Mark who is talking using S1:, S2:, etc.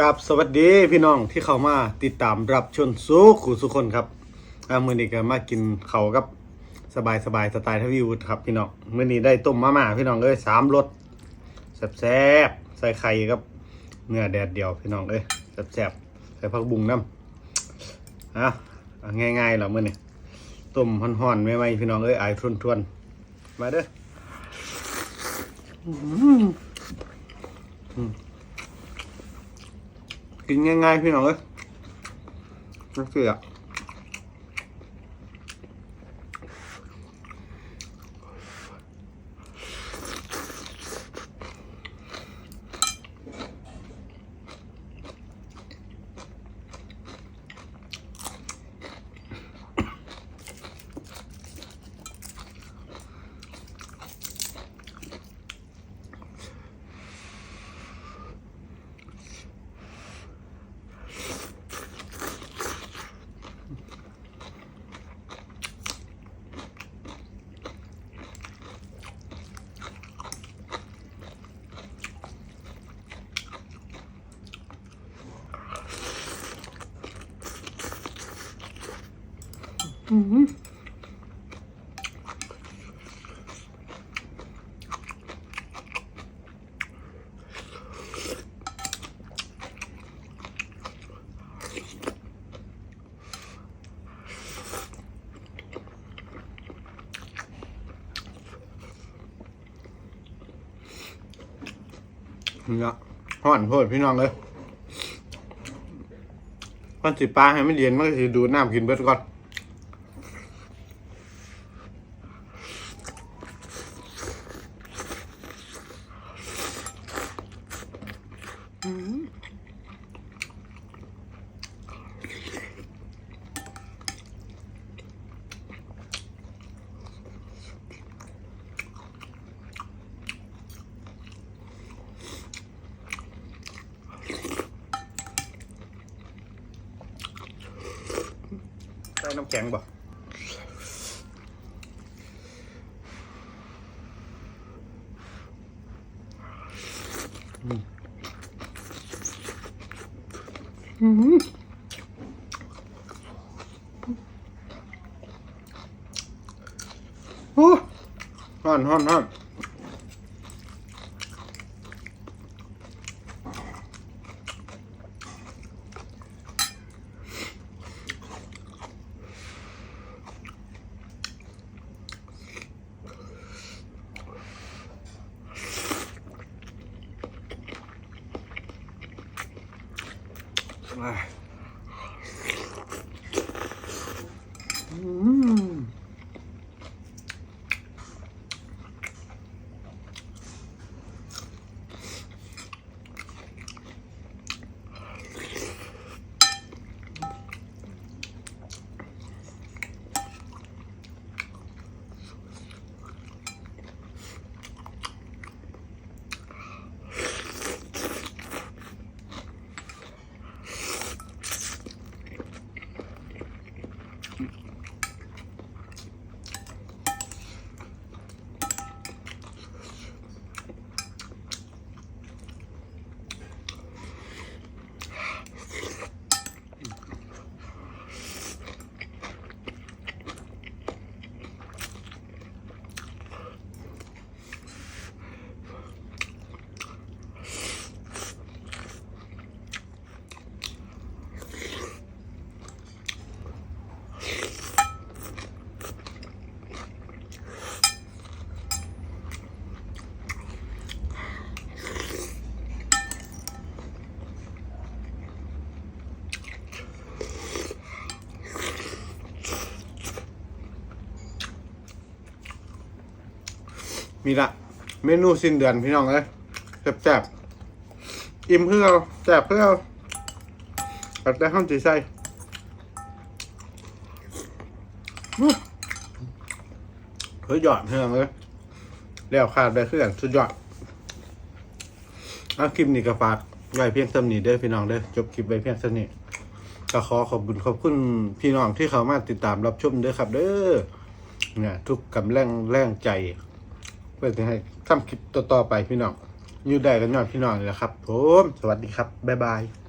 S1: กับสวัสดีพี่น้องที่เข้ามาติดตามรับชมสู้ขู่สุคนครับอามือนี้ก็มากินเขากับสบายสบายสไตล์ทวีวุฒครับพี่น้องมื้อนี้ได้ต้มมาม่าพี่น้องเอ้ยสามรสแซ่บๆใส่ไข่กับเนื้อแดดเดียวพี่น้องเอ้ยแซ่บๆใส่ผักบุ้งน้ำอะง่ายๆแล้วมื้อนี้ต้มห่อนๆไม่ไหมพี่น้องเอ้ยอายทวนๆมาเด้อ กินง่ายๆพี่น้องเอ้ยนั่นคือ อะนี่ละห่อนโพดพี่น้องเลยก่อนสิปลาให้ไมันเย็นมันก็สิดูดน้ำกินเบิดก่อน ใส่น้ำแข็งบ่ โอ้ฮ้อนฮ้อนหอน มาอืม มีละเมนูสิ้นเดือนพี่น้องเลยแซ่บๆอิ่มเพื่อเอาแซ่บเพื่อเอาตัดได้ห้องจีใส่อื้อสุดยอดเพี่องเลยแล้วขาดได้คือนสุดยอดเอาคลิปนี้ก็ฝากไว้เพียงเท่านี้เด้อพี่น้องเด้อจบคลิปไว้เพียงเท่านี้ก็ขอขอบคุณขอบคุณพี่น้องที่เขามาติดตามรับชมเด้อครับ เด้อเนี่ยทุกกำลังแรงใจ พื่อจะให้ทำคลิปต่อๆไปพี่น้องอยู่ได้กันยอดพี่น้องเละครับผมสวัสดีครับบ๊ายบาย